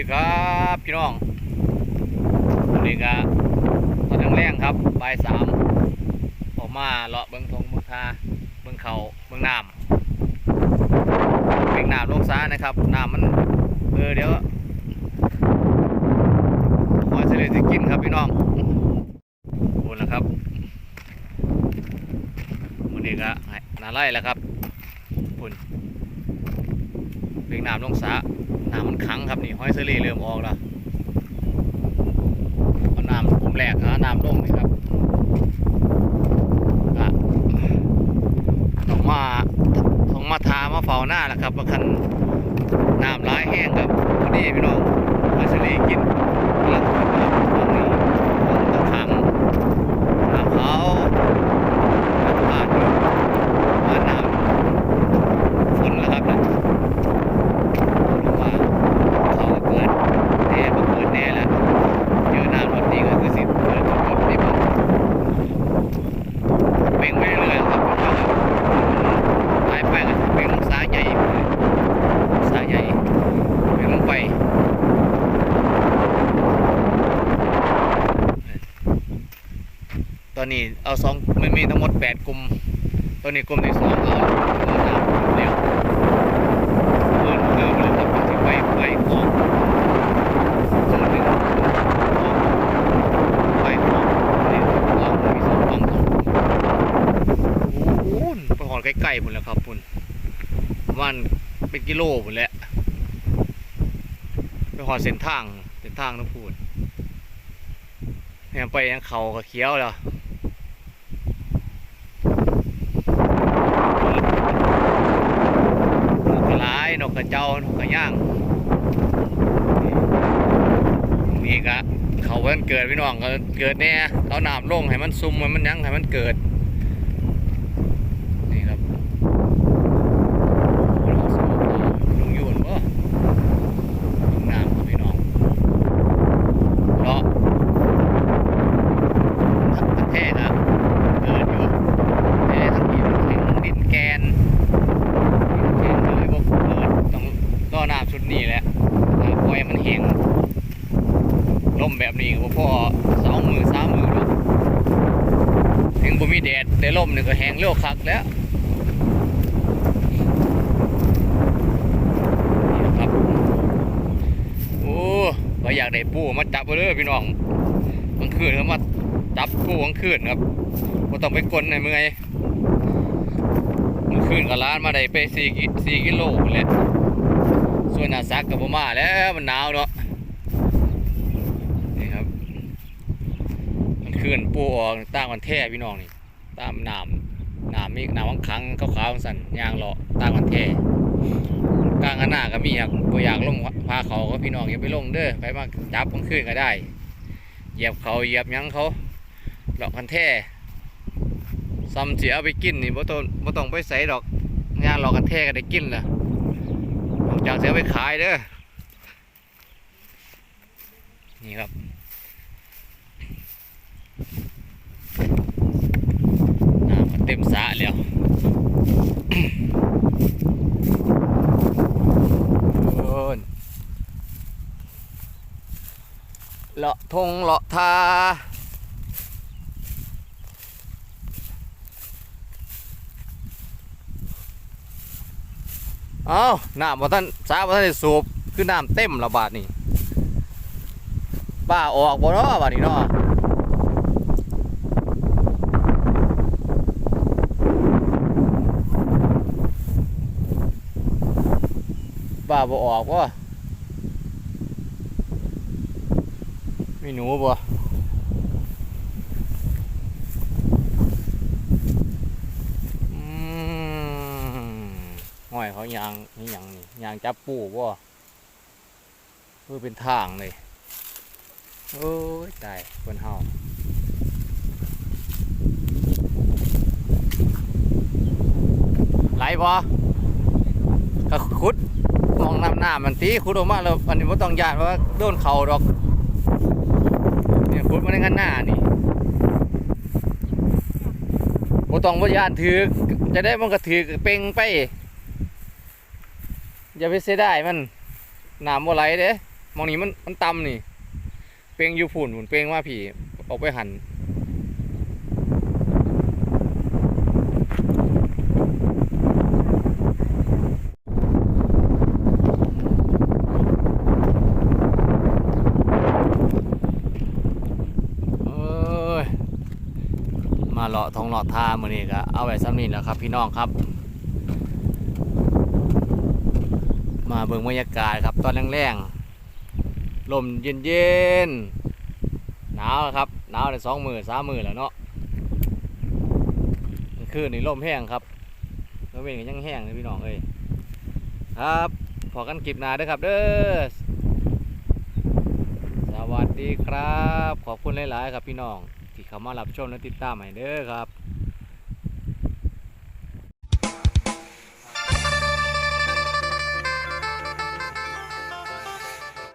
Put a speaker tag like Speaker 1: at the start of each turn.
Speaker 1: ดีครับพี่น้องวันนี้ก็ตอนแรงครับบ่ายสามออกมาเลาะเบิ้งทงเบิ้งทาเบิ้งเขาเบิ้งน้ำเบิ้งน้ำลงซ้านะครับน้ำมันเออเดี๋ยวหอยเสลดจะกินครับพี่น้องโอนแล้วครับวันนี้ก็ให้นาไล่แล้วครับคุณเบิ้งน้ำลงซ้า น้ำมันขังครับนี่ห้อยเซรีเริ่มออกแล้วเอาน้ำผมแหลกหาน้ำลงนี่ครับต้องมาต้องมาทามาเฝ้าหน้าแหละครับว่าคันน้ำร้ายแห้งครับพอดีพี่น้องห้อยเซรีกินกำลังกินครับตรงนี้ต้องขังน้ำเขาน้ำผ่านอยู่มาน้ำฝนแล้วครับนะ ลงมาเขาก็เกิดแน่ก็เกิดแน่แล้วเจอน้ำรถนี้ก็คือสิเกิดรถนี่มันเบ่งไปเรื่อยๆครับไปไปก็เบ่งลงสายใหญ่ไปเลยสายใหญ่เบ่งลงไป ตอนนี้เอาสองมันมีทั้งหมดแปดกลุ่มตอนนี้กลุ่มที่สองเอาเอาน้ำเร็วเปิดเพิ่มเลยครับที่ไปไปของส่วนหนึ่งของไปของนี่ลองมีสองฟังสองโอ้โหไปหอดใกล้ๆหมดแล้วครับคุณมันเป็นกิโลหมดแล้วไปหอดเส้นทางเส้นทางต้องพูดเนี่ยไปยังเขาก็เขียวแล้ว นกกระลายนกกระเย่างนี่ก็เขาเพิ่นเกิดพี่น้องก็เกิดแน่เอาหน้ำลงให้มันซุ่มให้มันยั้งให้มันเกิดนี่ครับลุงยุ่นบ่ลุงน้ำครับพี่น้องเลาะทั้งประเทศอะเกิดอยู่แท้ทั้งดินแข็งดินแกน แห้งเลยบ่เปิดต้องรอน้ำชุดนี้แหละน้ำปล่อยมันแห้งลมแบบนี้ก็บ่พอสองมือสามมือหรอกถึง บ่มีแดดแต่ลมนี่ก็แห้งเร็วคักแล้วนี่ครับโอ้ก็อยากได้ปูมาจับไปเลยพี่น้องกลางคืนก็มาจับปูกลางคืนครับบ่ต้องไปกลนในเมื่อยมันขึ้นกับร้านมาได้ไปสี่กิโลพุ่นแหละส่วนหนาซักกับมาแล้วมันหนาวเนาะนี่ครับ มัน ขึ้นปูออกตั้งมันแท่พี่น้องนี่ตามน้ำน้ำมีน้ำวังคังขาวๆสั่นยางเลาะตั้งมันแท่กลางอันหน้าก็มีอยากบ่อยากลงพาเขาก็พี่น้องอย่าไปลงเด้อไปมาจับมันขึ้นก็ได้เหยียบเขาเหยียบยังเขาเลาะคันแท่ซ้ำเสียเอาไปกินนี่บ่ต้องบ่ต้องไปใส่ดอกงานหลอกกันแท้ก็ได้กินล่ะนอกจากเสียไปขายเด้อนี่ครับน้ำก็เต็มสระแล้ว โอ้น เลาะทงเลาะทาเอาน้ำว่าท่านสาว่าท่านได้สูบคือน้ำเต็มระบาดนี่บ้าออกบ่เนาะบาดนี้เนาะบ้าบ่ออกวะ มีหนูบ่อืมห้อยเขายางนี่ยางนี่ยางจับปูบ่เพื่อเป็นทางเลยโอ้ยตายคนเฮาไหลบ่ก็ขุดมองน้ำหน้ามันตีขุดออกมาแล้วอันนี้ไม่ต้องยานว่าโดนเข่าดอก ขุดมาในกันหน้านี่บ่ต้องวิญญาณถือ จะได้มันก็ถือเป่งไป อย่าไปเสียดายมันหนามบ่ไหลเด้มองนี้มันมันต่ำนี่ เป่งอยู่ฝุ่นฝุ่นเป่งว่าผีออกไปหันเอ้ยมา เลาะทองเลาะทามือนี้ก็เอาไว้ซ้ำนี่แล้วครับ พี่น้องครับ มาเบิ่งบรรยากาศครับ ตอนแรงๆลมเย็นๆหนาวครับหนาวได้สองมือสามมือแล้วเนาะคืนนี่ลมแห้งครับแล้วเวนก็ยังแห้งเลยพี่น้องเอ้ยครับพอกันคลิปหนาด้อครับเด้อสวัสดีครับ ขอบคุณหลาย ๆ ครับพี่น้อง ที่เข้ามารับชมและติดตามให้เด้อครับ